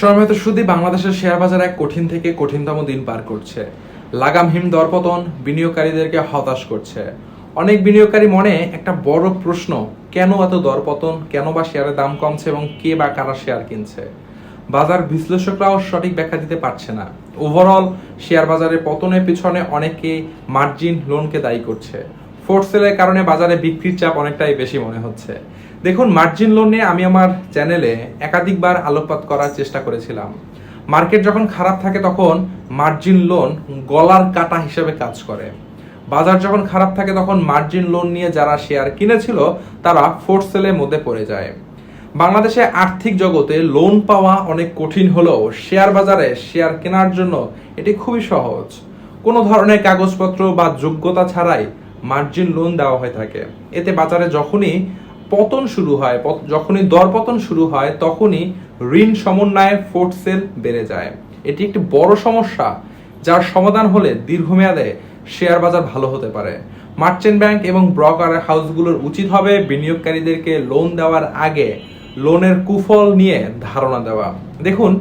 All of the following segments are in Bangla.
সময়ত শুধু বাংলাদেশের শেয়ার বাজার এক কঠিন থেকে কঠিনতম দিন পার করছে। লাগামহীন দরপতন বিনিয়োগকারীদেরকে হতাশ করছে। অনেক বিনিয়োগকারী মনে একটা বড় প্রশ্ন, কেন এত দরপতন? কেন বা শেয়ারের দাম কমছে এবং কে বা কারা শেয়ার কিনছে? বাজার বিশ্লেষকরাও সঠিক ব্যাখ্যা দিতে পারছে না। ওভারঅল শেয়ার বাজারের পতনের পিছনে অনেকে মার্জিন লোনকে দায়ী করছে। ফোর্থ সেলের কারণে বাজারে বিক্রির চাপ অনেকটাই বেশি মনে হচ্ছে। দেখুন মার্জিন লোন নিয়ে আমি আমার চ্যানেলে একাধিকবার আলোকপাত করার চেষ্টা করেছিলাম। মার্কেট যখন খারাপ থাকে তখন মার্জিন লোন গলার কাটা হিসেবে কাজ করে। বাজার যখন খারাপ থাকে তখন মার্জিন লোন নিয়ে যারা শেয়ার কিনেছিল, তারা ফোর্থ সেলের মধ্যে পড়ে যায়। বাংলাদেশে আর্থিক জগতে লোন পাওয়া অনেক কঠিন হলেও শেয়ার বাজারে শেয়ার কেনার জন্য এটি খুবই সহজ। কোনো ধরনের কাগজপত্র বা যোগ্যতা ছাড়াই মার্জিন লোন দেওয়া হয়ে থাকে। এতে বাজারে যখনই পতন শুরু হয় যখনই দরপতন শুরু হয়, তখনই ঋণ সমন্বয়ে ফোর্থ সেল বেড়ে যায়। এটি একটি বড় সমস্যা, যার সমাধান হলে দীর্ঘমেয়াদে শেয়ার বাজার ভালো হতে পারে। মার্চেন্ট ব্যাংক এবং ব্রকার হাউসগুলোর উচিত হবে বিনিয়োগকারীদেরকে লোন দেওয়ার আগে লোনের কুফল নিয়ে ধারণা দেওয়া। দেখুন,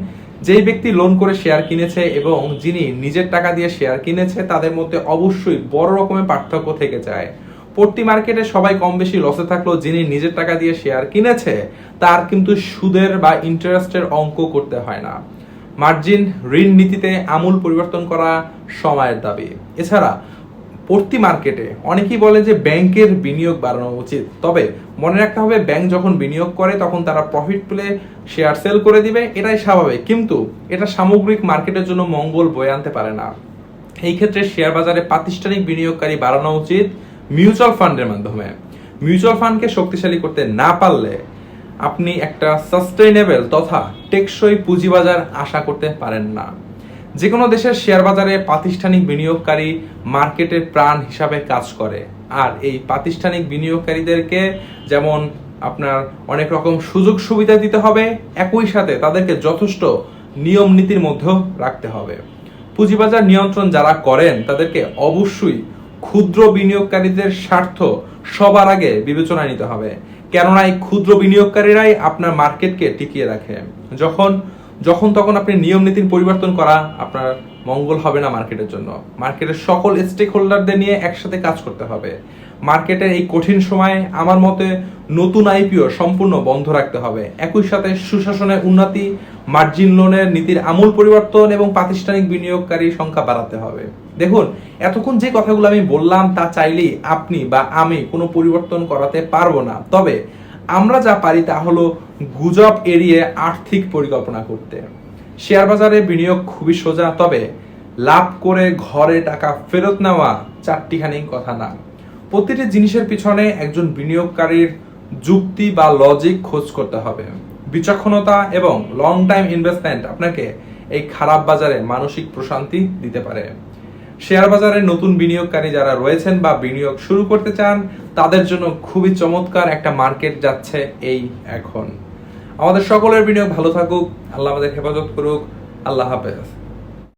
যেই ব্যক্তি লোন করে শেয়ার কিনেছে এবং যিনি নিজের টাকা দিয়ে শেয়ার কিনেছে, তাদের মধ্যে অবশ্যই বড় রকমের পার্থক্য থেকে যায়। পড়তি মার্কেটে সবাই কম বেশি লসে থাকলেও যিনি নিজের টাকা দিয়ে শেয়ার কিনেছে, তার কিন্তু সুদের বা ইন্টারেস্টের অঙ্ক করতে হয় না। মার্জিন ঋণ নীতিতে আমূল পরিবর্তন করা সময়ের দাবি। এছাড়া পড়তি মার্কেটে অনেকেই বলে যে ব্যাংকের বিনিয়োগ বাড়ানো উচিত। তবে মনে রাখতে হবে, ব্যাংক যখন বিনিয়োগ করে, তখন তারা প্রফিট পেলে শেয়ার সেল করে দিবে, এটাই স্বাভাবিক। কিন্তু এটা সামগ্রিক মার্কেটের জন্য মঙ্গল বয়ে আনতে পারে না। এই ক্ষেত্রে শেয়ার বাজারে প্রাতিষ্ঠানিক বিনিয়োগকারী বাড়ানো উচিত। মিউচুয়াল ফান্ডের মাধ্যমে। মিউচুয়াল ফান্ডকে শক্তিশালী করতে না পারলে আপনি একটা সাস্টেইনেবল তথা টেকসই পুঁজিবাজার আশা করতে পারেন না। যে কোনো দেশের শেয়ার বাজারে প্রাতিষ্ঠানিক বিনিয়োগকারী মার্কেটের প্রাণ হিসাবে কাজ করে। আর এই প্রাতিষ্ঠানিক বিনিয়োগকারীদেরকে যেমন আপনার অনেক রকম সুযোগ সুবিধা দিতে হবে, একই সাথে তাদেরকে যথেষ্ট নিয়ম নীতির মধ্যেও রাখতে হবে। পুঁজিবাজার নিয়ন্ত্রণ যারা করেন, তাদেরকে অবশ্যই ক্ষুদ্র বিনিয়োগকারীদের স্বার্থ সবার আগে বিবেচনায় নিতে হবে। কেননা এই ক্ষুদ্র বিনিয়োগকারীরাই আপনার মার্কেটকে টিকিয়ে রাখে। যখন যখন তখন আপনি নিয়ম নীতির পরিবর্তন করা আপনার মঙ্গল হবে না মার্কেটের জন্য। মার্কেটের সকল স্টেক হোল্ডারদের নিয়ে একসাথে কাজ করতে হবে। মার্কেটের এই কঠিন সময়ে আমার মতে নতুন আইপিও সম্পূর্ণ বন্ধ রাখতে হবে। একই সাথে সুশাসনের উন্নতি, মার্জিন লোনের নীতির আমূল পরিবর্তন এবং প্রাতিষ্ঠানিক বিনিয়োগকারী সংখ্যা বাড়াতে হবে। দেখুন, এতক্ষণ যে কথাগুলো আমি বললাম তা চাইলেই আপনি বা আমি কোনো পরিবর্তন করাতে পারব না। তবে আমরা যা পারি তা হলো গুজব এড়িয়ে আর্থিক পরিকল্পনা করতে। শেয়ার বাজারে বিনিয়োগ খুবই সোজা, তবে লাভ করে ঘরে টাকা ফেরত নেওয়া চারটিখানি কথা না। প্রতিটি জিনিসের পিছনে একজন বিনিয়োগকারীর যুক্তি বা লজিক খোঁজ করতে হবে। বিচক্ষণতা এবং লং টাইম ইনভেস্টমেন্ট আপনাকে এই খারাপ বাজারে মানসিক প্রশান্তি দিতে পারে। শেয়ার বাজারে নতুন বিনিয়োগকারী যারা রয়েছেন বা বিনিয়োগ শুরু করতে চান, তাদের জন্য খুবই চমৎকার একটা মার্কেট যাচ্ছে এই এখন। আমাদের সকলের বিনিয়োগ ভালো থাকুক, আল্লাহ আমাদের হেফাজত করুক, আল্লাহ হাফেজ।